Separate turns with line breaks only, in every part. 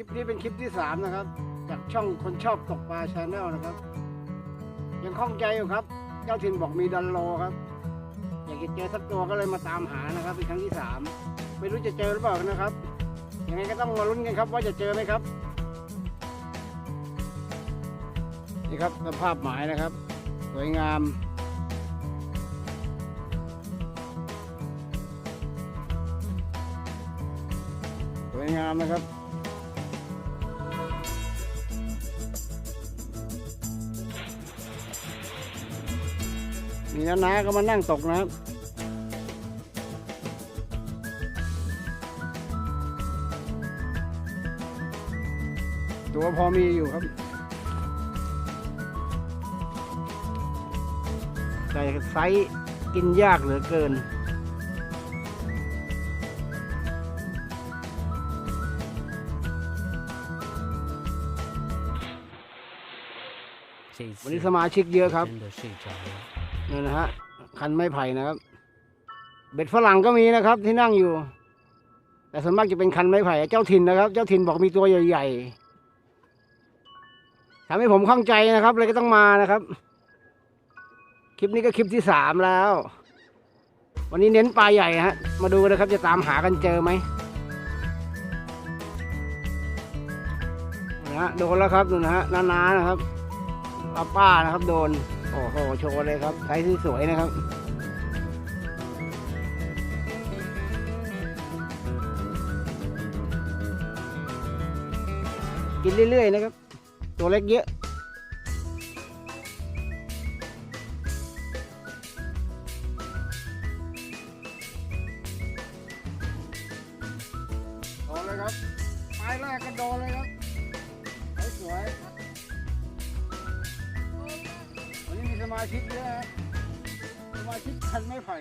ลิปนี้เป็นคลิปที่สามนะครับ จากช่องคนชอบตกปลาชาแนลนะครับ ยังข้องใจอยู่ครับ เจ้าถิ่นบอกมีดันโลครับ อยากจะเจอสักตัวก็เลยมาตามหานะครับ เป็นครั้งที่สามไม่รู้จะเจอหรือเปล่านะครับยังไงก็ต้องมาลุ้นกันครับ ว่าจะเจอไหมครับนี่ครับสภาพหมายนะครับ สวยงามสวยงามนะครับ เนี้ยน้าก็มานั่งตกน้ำตัวพอมีอยู่ครับใส่ไซส์กินยากเหลือเกิน วันนี้สมาชิกเยอะครับ นี่นะฮะคันไม้ไผ่นะครับ เบ็ดฝรั่งก็มีนะครับ ที่นั่งอยู่ แต่ส่วนมากจะเป็นคันไม้ไผ่เจ้าถิ่นนะครับ เจ้าถิ่นบอกมีตัวใหญ่ๆทำให้ผมข้องใจนะครับ เลยก็ต้องมานะครับ คลิปนี้ก็คลิปที่สามแล้ว วันนี้เน้นปลาใหญ่ฮะ มาดูนะครับ จะตามหากันเจอไหมนะฮะโดนแล้วครับนู่นะฮะนาๆนะครับป้าป้านะครับ โดน โอ้โหโชว์เลยครับไซส์สวยๆนะครับกินเรื่อยๆนะครับ ตัวเล็กเยอะ โดนเลยครับ ไม้แรกก็โดนเลยครับ สวย สมาชิกเยอะฮะสมาชิกคันไม่ไผ่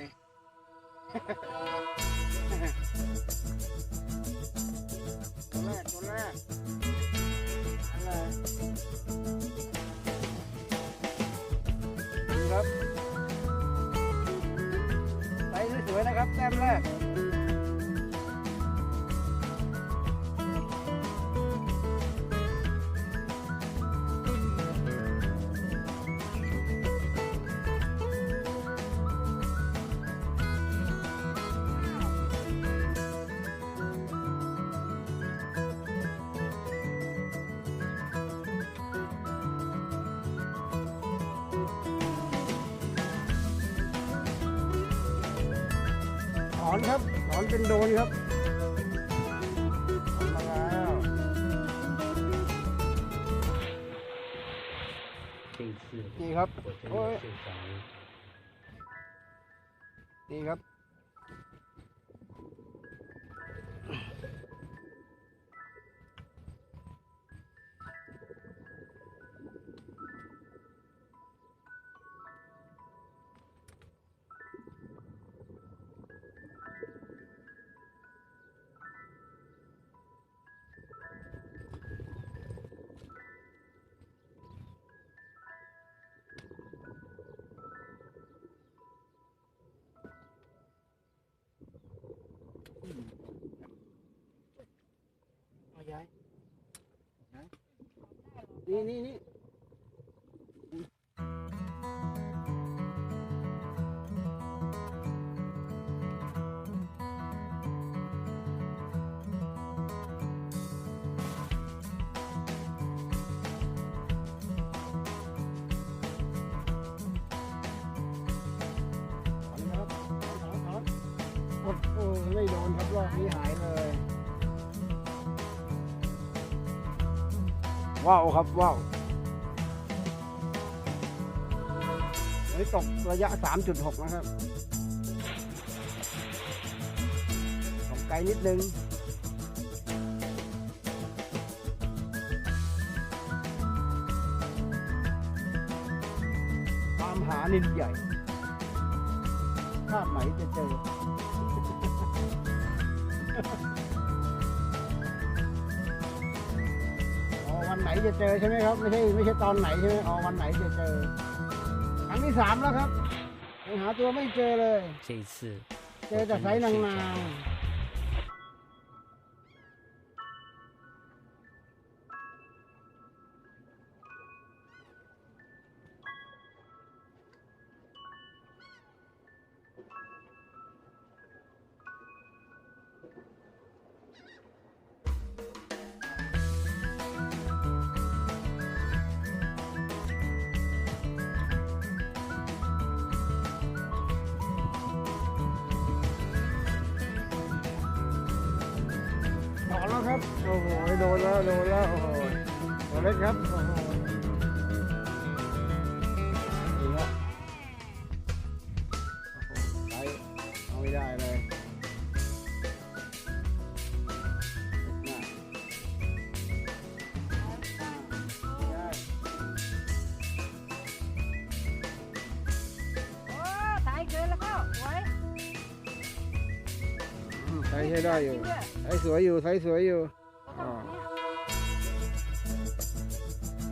ตัวแรกตัวแรกอะไรดูครับไปสวยๆนะครับแต้มแรก อนครับหนอนเป็นโดนครับมาแล้วนี่ครับโอ้ยนี่ครับ นี่นี่นี่ถอนครับอนถอนอนโอ้โหไม่โดนครับรอบนี้หายเลย ว้าวครับว้าวอันนี้ตกระยะ 3.6 นะครับตกไกลนิดนึงตามหานินใหญ่ภาพไหนจะเจอ ไหนจะเจอใช่ไหมครับ ไม่ใช่ไม่ใช่ตอนไหนใช่ไหมอ๋อวันไหนจะเจอครั้งที่สามแล้วครับยังหาตัวไม่เจอเลย
这一次
เจอแต่ไซส์นางน ครับ โอ้โหโดนแล้วโดนแล้วโอ้โหตัวเล็กครับโอ้โหนี่ครับโอ้โหใช้เอาไม่ได้เลยน่าได้
โอ้ตายเกินแล้วก็ไว้
อืมใช้ใช้ได้อยู่
ด้วย
ใช้สวยอยู่ใช้สวยอยู่
ก็ต้องเนี่ย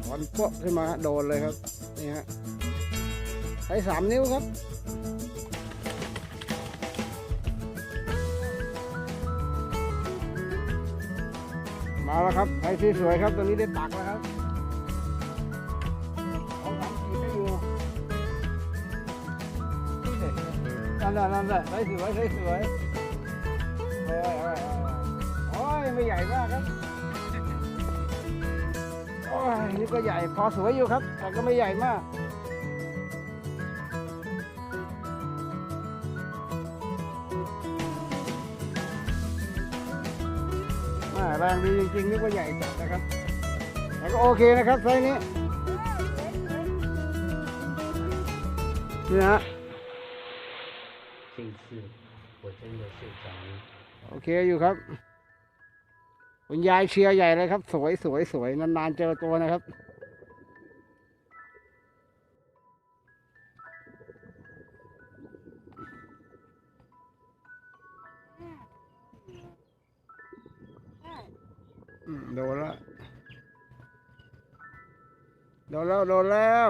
ถอนพวกขึ้นมาโดนเลยครับ นี่ฮะใช้สามนิ้วครับมาแล้วครับใช้ที่สวยครับ ตัวนี้ได้ตักแล้วครับสองสามขีดให้อยู่นั่นแหละนั่นแหละใช้สวยใช้สวยเอ้ยเอ้ยเอ้ยโอ้ย ไม่ใหญ่มากครับโอ้ยนี่ก็ใหญ่พอสวยอยู่ครับ แต่ก็ไม่ใหญ่มากแรงดีจริงๆนี่ก็ใหญ่จัดนะครับแต่ก็โอเคนะครับไซนี้นี่ฮะโอเคอยู่ครับ คุณยายเชียร์ใหญ่เลยครับ สวยสวยสวยนานๆเจอตัวนะครับ โดนแล้ว โดนแล้ว โดนแล้ว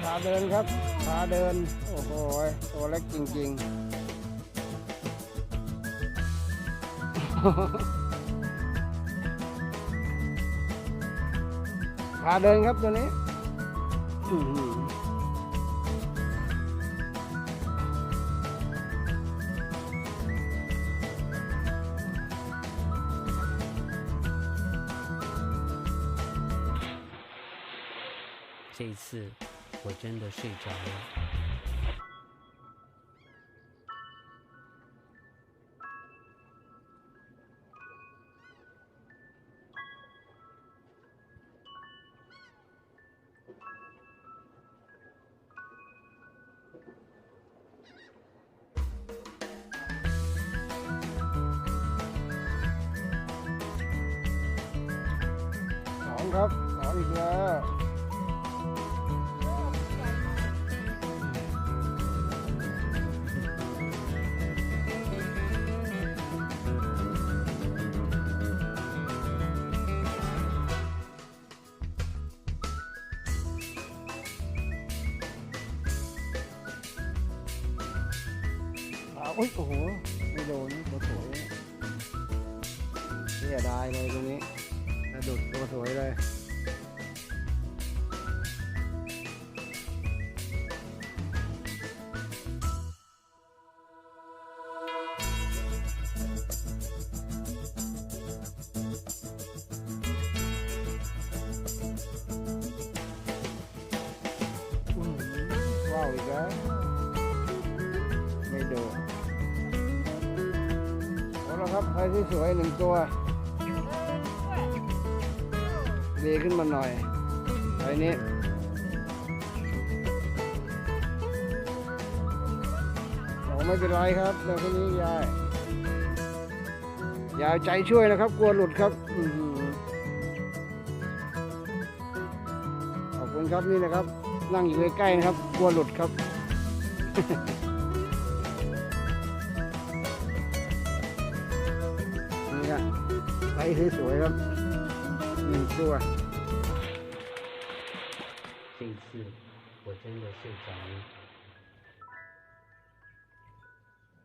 พาเดินครับพาเดิน โอ้โห ตัวเล็กจริงๆ พาเดินครับตัวนี้อื้อหือ
这一次 我真的睡着了。
สองครับสองอีกแล้ว อ่าอุ้ยโอ้โหไม่โดนนะตัวสวยเสียดายเลยตรงนี้สะดุดตัวสวยเลยอื้อหือว้าวอีกแล้ว ครับใครที่สวยหนึ่งตัวดีขึ้นมาหน่อยไอ้นี้โอ้ไม่เป็นไรครับเรื่องแค่นี้ยายยาเอาใจช่วยนะครับ กลัวหลุดครับขอบคุณครับนี่นะครับ นั่งอยู่ใกล้ๆนะครับ กลัวหลุดครับ ส์สวยๆครับหนึ่งตัว
这一次我真的睡着了。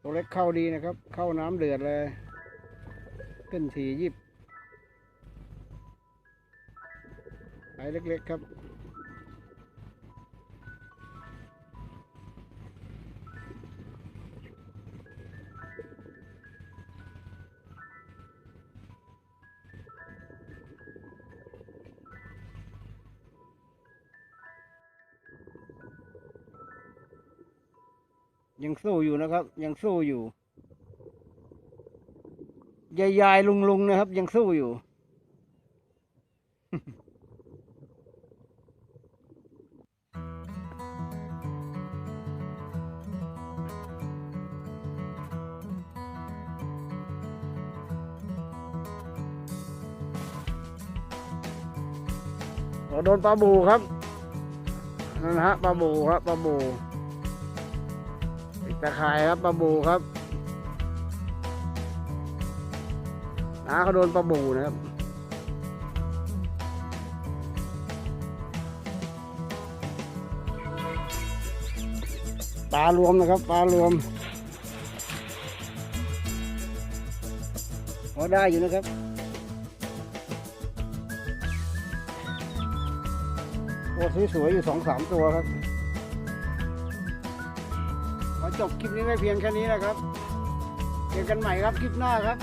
ตัวเล็กเข้าดีนะครับ เข้าน้ำเดือดเลย ขึ้นทียิบไซส์เล็กๆครับ ยังสู้อยู่นะครับ ยังสู้อยู่ยายยายลุงลุงๆนะครับ ยังสู้อยู่โอ้โดนปลาบูครับนั่นฮะปลาบูครับปลาบู ติดตะข่ายครับปลาบูครับน้าเขาโดนปลาบูนะครับปลารวมนะครับปลารวมพอได้อยู่นะครับตัวสวยๆอยู่สองสามตัวครับ จบคลิปนี้ไว้เพียงแค่นี้นะครับ เจอกันใหม่ครับคลิปหน้าครับ